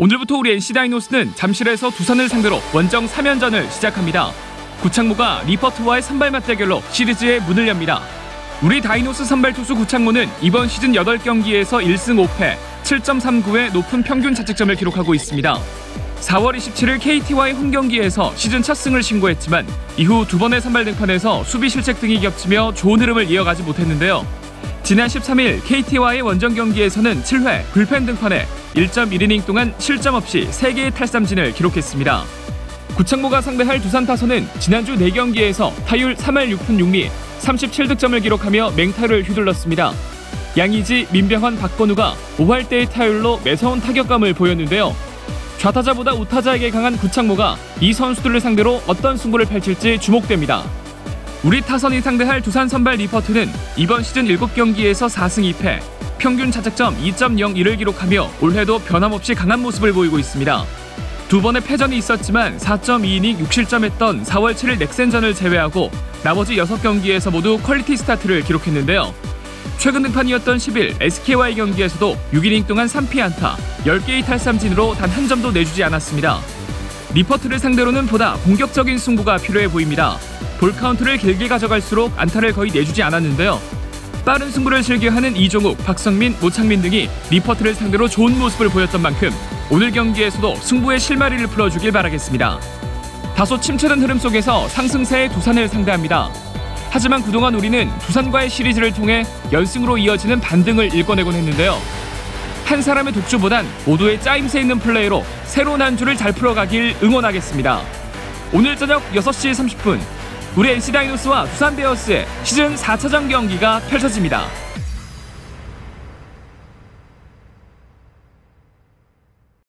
오늘부터 우리 NC 다이노스는 잠실에서 두산을 상대로 원정 3연전을 시작합니다. 구창모가 리퍼트와의 선발 맞대결로 시리즈의 문을 엽니다. 우리 다이노스 선발 투수 구창모는 이번 시즌 8경기에서 1승 5패, 7.39의 높은 평균 자책점을 기록하고 있습니다. 4월 27일 KT와의 홈 경기에서 시즌 첫 승을 신고했지만 이후 두 번의 선발 등판에서 수비 실책 등이 겹치며 좋은 흐름을 이어가지 못했는데요. 지난 13일 KT와의 원정 경기에서는 7회 불펜 등판에 1.1이닝 동안 실점 없이 3개의 탈삼진을 기록했습니다. 구창모가 상대할 두산 타선은 지난주 4경기에서 타율 3할 6푼 6리 37득점을 기록하며 맹타를 휘둘렀습니다. 양의지, 민병헌, 박건우가 5할 때의 타율로 매서운 타격감을 보였는데요. 좌타자보다 우타자에게 강한 구창모가 이 선수들을 상대로 어떤 승부를 펼칠지 주목됩니다. 우리 타선이 상대할 두산 선발 리퍼트는 이번 시즌 7경기에서 4승 2패, 평균 자책점 2.01을 기록하며 올해도 변함없이 강한 모습을 보이고 있습니다. 두 번의 패전이 있었지만 4.2이닝 6실점했던 4월 7일 넥센전을 제외하고 나머지 6경기에서 모두 퀄리티 스타트를 기록했는데요. 최근 등판이었던 10일 SK와의 경기에서도 6이닝 동안 3피안타, 10개의 탈삼진으로 단 한 점도 내주지 않았습니다. 리퍼트를 상대로는 보다 공격적인 승부가 필요해 보입니다. 볼 카운트를 길게 가져갈수록 안타를 거의 내주지 않았는데요. 빠른 승부를 즐겨하는 이종욱, 박성민, 모창민 등이 리퍼트를 상대로 좋은 모습을 보였던 만큼 오늘 경기에서도 승부의 실마리를 풀어주길 바라겠습니다. 다소 침체된 흐름 속에서 상승세의 두산을 상대합니다. 하지만 그동안 우리는 두산과의 시리즈를 통해 연승으로 이어지는 반등을 일궈내곤 했는데요. 한 사람의 독주보단 모두의 짜임새 있는 플레이로 새로운 한 주를 잘 풀어가길 응원하겠습니다. 오늘 저녁 6시 30분 우리 NC 다이노스와 두산 베어스의 시즌 4차전 경기가 펼쳐집니다.